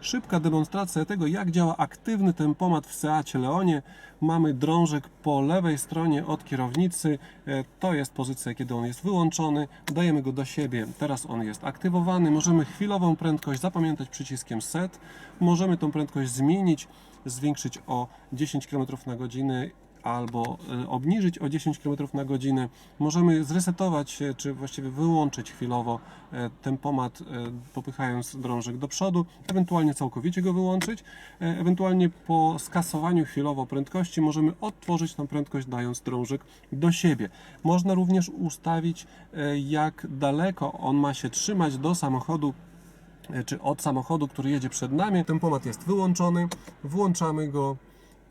Szybka demonstracja tego, jak działa aktywny tempomat w Seacie Leonie. Mamy drążek po lewej stronie od kierownicy. E, To jest pozycja, kiedy on jest wyłączony. Dajemy go do siebie. Teraz on jest aktywowany. Możemy chwilową prędkość zapamiętać przyciskiem set. Możemy tą prędkość zmienić, zwiększyć o 10 km na godzinę albo e, obniżyć o 10 km na godzinę. Możemy zresetować czy właściwie wyłączyć chwilowo e, tempomat, e, popychając drążek do przodu, ewentualnie całkowicie go wyłączyć. E, Ewentualnie po skasowaniu chwilowo prędkości możemy odtworzyć tą prędkość, dając drążek do siebie. Można również ustawić, jak daleko on ma się trzymać do samochodu czy od samochodu, który jedzie przed nami. Tempomat jest wyłączony, włączamy go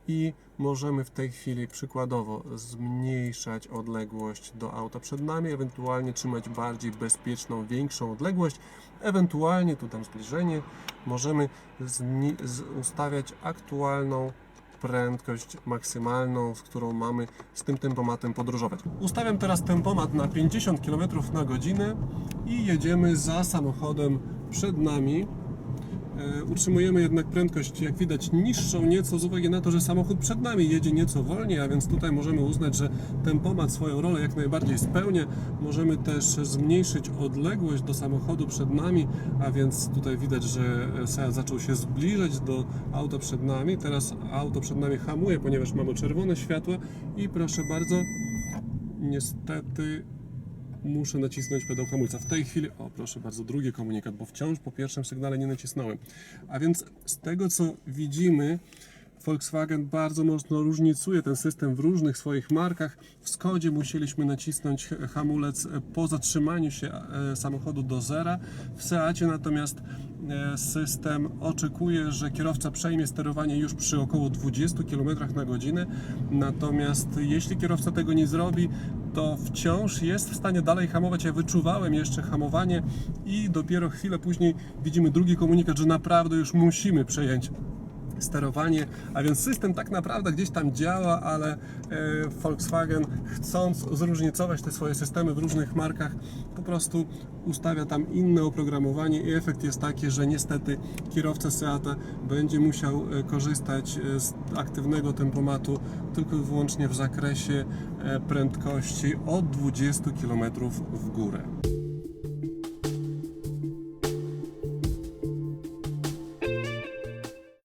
i możemy w tej chwili przykładowo zmniejszać odległość do auta przed nami, ewentualnie trzymać bardziej bezpieczną, większą odległość, ewentualnie tu zbliżenie, możemy ustawiać aktualną prędkość maksymalną, z którą mamy z tym tempomatem podróżować. Ustawiam teraz tempomat na 50 km na godzinę i jedziemy za samochodem przed nami. E, Utrzymujemy jednak prędkość, jak widać, niższą nieco z uwagi na to, że samochód przed nami jedzie nieco wolniej, a więc tutaj możemy uznać, że tempomat swoją rolę jak najbardziej spełnia. Możemy też zmniejszyć odległość do samochodu przed nami, a więc tutaj widać, że Seat zaczął się zbliżać do auta przed nami. Teraz auto przed nami hamuje, ponieważ mamy czerwone światła i proszę bardzo, niestety muszę nacisnąć pedał hamulca. W tej chwili, o proszę bardzo, drugi komunikat, bo wciąż po pierwszym sygnale nie nacisnąłem. A więc z tego co widzimy, Volkswagen bardzo mocno różnicuje ten system w różnych swoich markach. W Skodzie musieliśmy nacisnąć hamulec po zatrzymaniu się e, samochodu do zera. W Seacie natomiast e, system oczekuje, że kierowca przejmie sterowanie już przy około 20 km na godzinę. Natomiast jeśli kierowca tego nie zrobi, to wciąż jest w stanie dalej hamować. Ja wyczuwałem jeszcze hamowanie i dopiero chwilę później widzimy drugi komunikat, że naprawdę już musimy przejąć sterowanie, a więc system tak naprawdę gdzieś tam działa, ale e, Volkswagen chcąc zróżnicować te swoje systemy w różnych markach, po prostu ustawia tam inne oprogramowanie i efekt jest taki, że niestety kierowca Seata będzie musiał e, korzystać e, z aktywnego tempomatu tylko i wyłącznie w zakresie prędkości od 20 km w górę.